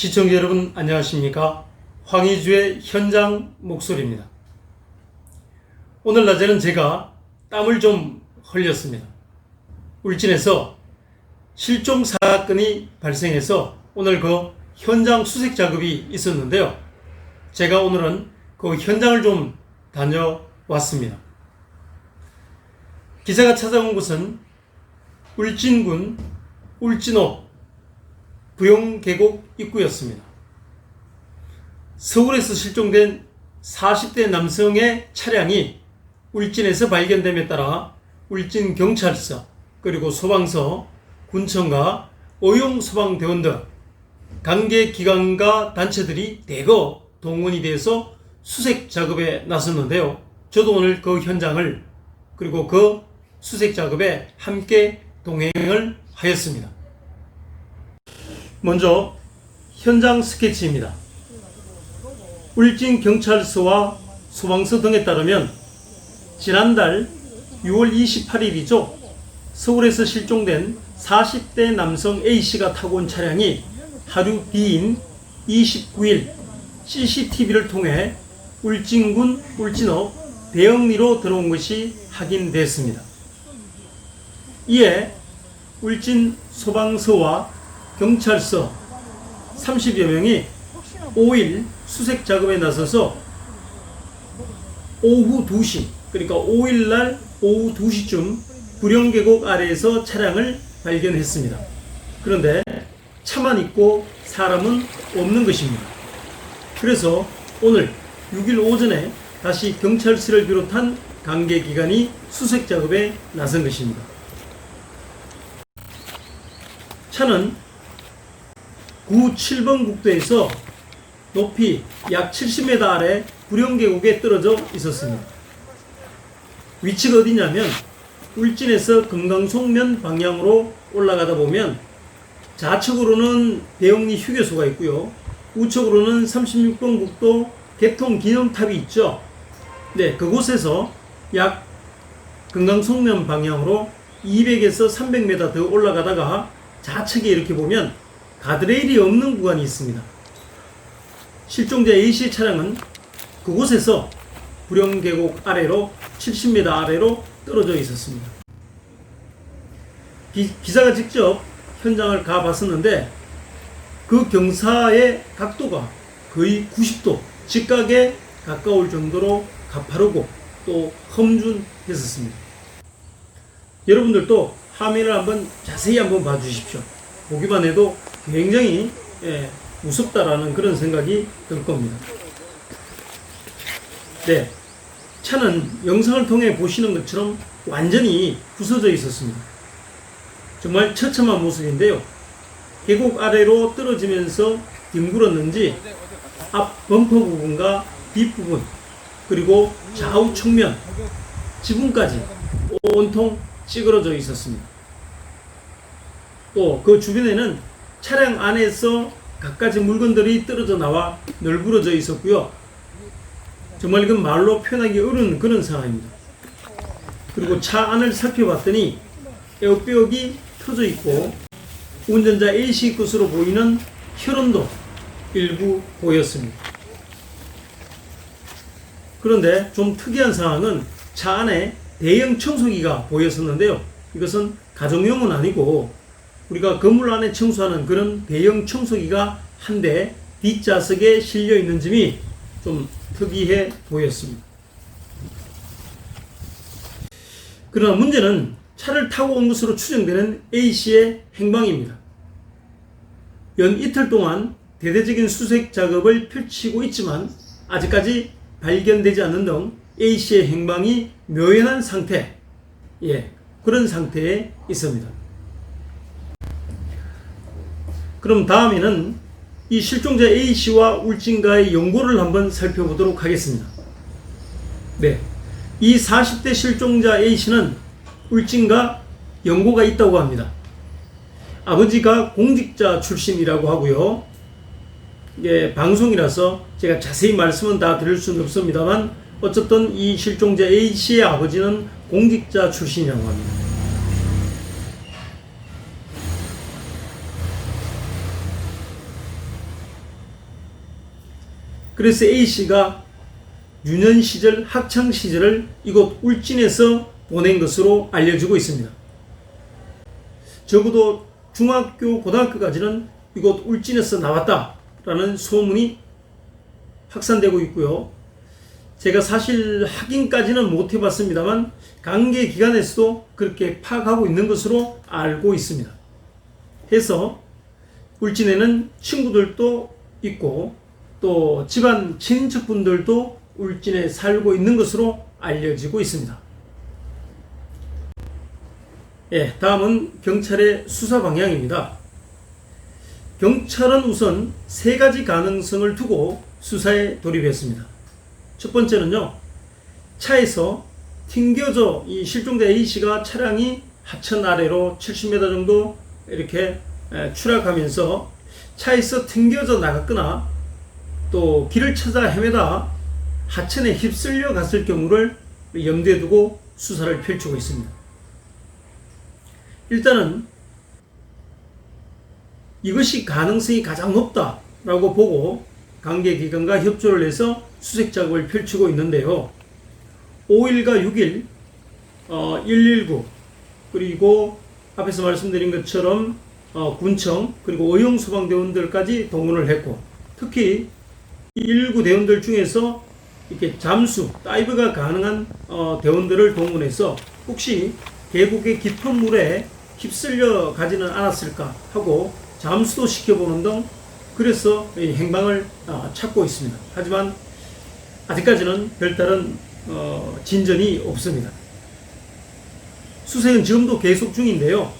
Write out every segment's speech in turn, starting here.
시청자 여러분 안녕하십니까? 황희주의 현장 목소리입니다. 오늘 낮에는 제가 땀을 좀 흘렸습니다. 울진에서 실종 사건이 발생해서 오늘 그 현장 수색 작업이 있었는데요. 제가 오늘은 그 현장을 좀 다녀왔습니다. 기자가 찾아온 곳은 울진군 울진읍 부용계곡 입구였습니다. 서울에서 실종된 40대 남성의 차량이 울진에서 발견됨에 따라 울진 경찰서 그리고 소방서, 군청과 어용 소방대원 등 관계 기관과 단체들이 대거 동원이 돼서 수색 작업에 나섰는데요. 저도 오늘 그 현장을 그리고 그 수색 작업에 함께 동행을 하였습니다. 먼저 현장 스케치입니다. 울진 경찰서와 소방서 등에 따르면 지난달 6월 28일이죠. 서울에서 실종된 40대 남성 A씨가 타고 온 차량이 하루 뒤인 29일 CCTV를 통해 울진군 울진읍 대영리로 들어온 것이 확인됐습니다. 이에 울진 소방서와 경찰서 30여 명이 5일 수색 작업에 나서서 오후 2시 그러니까 5일 날 오후 2시쯤 부령계곡 아래에서 차량을 발견했습니다. 그런데 차만 있고 사람은 없는 것입니다. 그래서 오늘 6일 오전에 다시 경찰서를 비롯한 관계기관이 수색 작업에 나선 것입니다. 차는 9, 7번 국도에서 높이 약 70m 아래 부령계곡에 떨어져 있었습니다. 위치가 어디냐면 울진에서 금강송면 방향으로 올라가다 보면 좌측으로는 대영리 휴게소가 있고요. 우측으로는 36번 국도 개통 기념탑이 있죠. 네, 그곳에서 약 금강송면 방향으로 200에서 300m 더 올라가다가 좌측에 이렇게 보면 가드레일이 없는 구간이 있습니다. 실종자 A씨 차량은 그곳에서 부령계곡 아래로 70m 아래로 떨어져 있었습니다. 기, 기자가 직접 현장을 가봤었는데 그 경사의 각도가 거의 90도 직각에 가까울 정도로 가파르고 또 험준했었습니다. 여러분들도 화면을 한번 자세히 한번 봐주십시오. 보기만 해도 굉장히 예, 무섭다라는 그런 생각이 들 겁니다. 네. 차는 영상을 통해 보시는 것처럼 완전히 부서져 있었습니다. 정말 처참한 모습인데요. 계곡 아래로 떨어지면서 뒹굴었는지 앞 범퍼 부분과 뒷부분 그리고 좌우 측면 지붕까지 온통 찌그러져 있었습니다. 또 그 주변에는 차량 안에서 갖가지 물건들이 떨어져 나와 널브러져 있었고요. 정말 이건 말로 표현하기 어려운 그런 상황입니다. 그리고 차 안을 살펴봤더니 에어백이 터져 있고 운전자 A씨 것으로 보이는 혈흔도 일부 보였습니다. 그런데 좀 특이한 상황은 차 안에 대형 청소기가 보였었는데요. 이것은 가정용은 아니고 우리가 건물 안에 청소하는 그런 대형 청소기가 한 대 뒷좌석에 실려 있는 점이 좀 특이해 보였습니다. 그러나 문제는 차를 타고 온 것으로 추정되는 A씨의 행방입니다. 연 이틀 동안 대대적인 수색 작업을 펼치고 있지만 아직까지 발견되지 않는 등 A씨의 행방이 묘연한 상태, 예, 그런 상태에 있습니다. 그럼 다음에는 이 실종자 A씨와 울진가의 연고를 한번 살펴보도록 하겠습니다. 네. 이 40대 실종자 A씨는 울진과 연고가 있다고 합니다. 아버지가 공직자 출신이라고 하고요. 예, 방송이라서 제가 자세히 말씀은 다 드릴 수는 없습니다만 어쨌든 이 실종자 A씨의 아버지는 공직자 출신이라고 합니다. 그래서 A씨가 유년 시절, 학창 시절을 이곳 울진에서 보낸 것으로 알려지고 있습니다. 적어도 중학교, 고등학교까지는 이곳 울진에서 나왔다라는 소문이 확산되고 있고요. 제가 사실 확인까지는 못 해봤습니다만 관계 기관에서도 그렇게 파악하고 있는 것으로 알고 있습니다. 해서 울진에는 친구들도 있고 또 집안 친척분들도 울진에 살고 있는 것으로 알려지고 있습니다. 예, 다음은 경찰의 수사 방향입니다. 경찰은 우선 세 가지 가능성을 두고 수사에 돌입했습니다. 첫 번째는요, 차에서 튕겨져 이 실종자 A씨가 차량이 하천 아래로 70m 정도 이렇게 에, 추락하면서 차에서 튕겨져 나갔거나 또 길을 찾아 헤매다 하천에 휩쓸려 갔을 경우를 염두에 두고 수사를 펼치고 있습니다. 일단은 이것이 가능성이 가장 높다라고 보고 관계기관과 협조를 해서 수색 작업을 펼치고 있는데요. 5일과 6일, 어, 119, 그리고 앞에서 말씀드린 것처럼 어, 군청, 그리고 의용소방대원들까지 동원을 했고, 특히 119 대원들 중에서 이렇게 잠수, 다이브가 가능한 어, 대원들을 동원해서 혹시 계곡의 깊은 물에 휩쓸려 가지는 않았을까 하고 잠수도 시켜보는 등 그래서 이 행방을 어, 찾고 있습니다. 하지만 아직까지는 별다른 어, 진전이 없습니다. 수색은 지금도 계속 중인데요.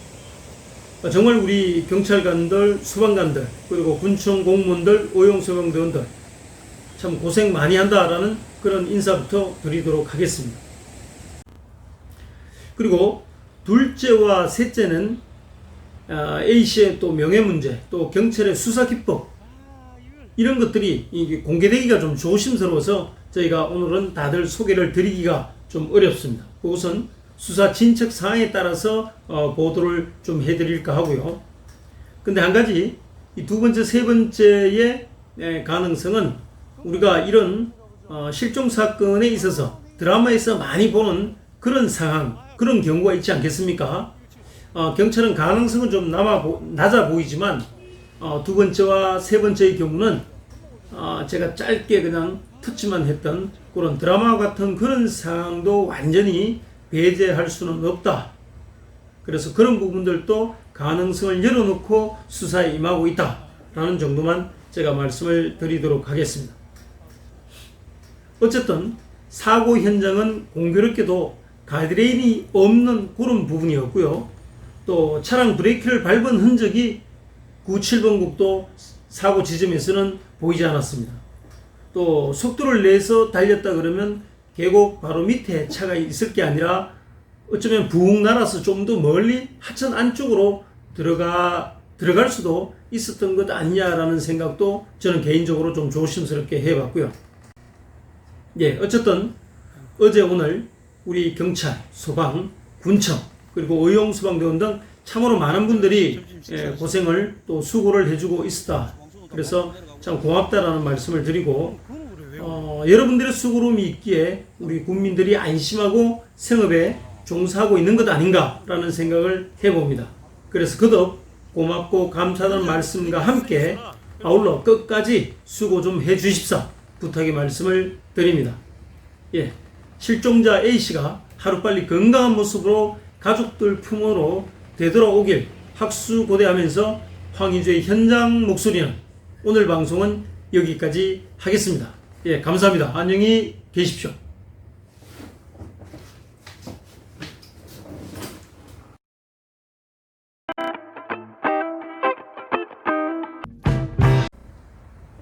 어, 정말 우리 경찰관들, 소방관들, 그리고 군청 공무원들, 오용소방대원들 참 고생 많이 한다라는 그런 인사부터 드리도록 하겠습니다. 그리고 둘째와 셋째는 아, A씨의 또 명예 문제, 또 경찰의 수사 기법 이런 것들이 공개되기가 좀 조심스러워서 저희가 오늘은 다들 소개를 드리기가 좀 어렵습니다. 우선 수사 진척 사항에 따라서 어, 보도를 좀 해드릴까 하고요. 근데 한 가지 이 두 번째, 세 번째의 에, 가능성은 우리가 이런 어, 실종 사건에 있어서 드라마에서 많이 보는 그런 상황, 그런 경우가 있지 않겠습니까? 어, 경찰은 가능성은 좀 남아 보, 낮아 보이지만 어, 두 번째와 세 번째의 경우는 어, 제가 짧게 그냥 터치만 했던 그런 드라마 같은 그런 상황도 완전히 배제할 수는 없다. 그래서 그런 부분들도 가능성을 열어놓고 수사에 임하고 있다라는 정도만 제가 말씀을 드리도록 하겠습니다. 어쨌든 사고 현장은 공교롭게도 가드레일이 없는 그런 부분이었고요. 또 차량 브레이크를 밟은 흔적이 97번 국도 사고 지점에서는 보이지 않았습니다. 또 속도를 내서 달렸다 그러면 계곡 바로 밑에 차가 있을 게 아니라 어쩌면 붕 날아서 좀 더 멀리 하천 안쪽으로 들어가 들어갈 수도 있었던 것 아니냐라는 생각도 저는 개인적으로 좀 조심스럽게 해봤고요. 예, 어쨌든 어제 오늘 우리 경찰, 소방, 군청 그리고 의용 소방대원 등 참으로 많은 분들이 예, 고생을 또 수고를 해주고 있었다. 그래서 참 고맙다라는 말씀을 드리고 어, 여러분들의 수고로움이 있기에 우리 국민들이 안심하고 생업에 종사하고 있는 것 아닌가라는 생각을 해봅니다. 그래서 그덕 고맙고 감사하다는 말씀과 함께 아울러 끝까지 수고 좀 해주십사 부탁의 말씀을 드립니다. 예, 실종자 A씨가 하루빨리 건강한 모습으로 가족들 품으로 되돌아오길 학수고대하면서 황희주의 현장 목소리는 오늘 방송은 여기까지 하겠습니다. 예, 감사합니다. 안녕히 계십시오.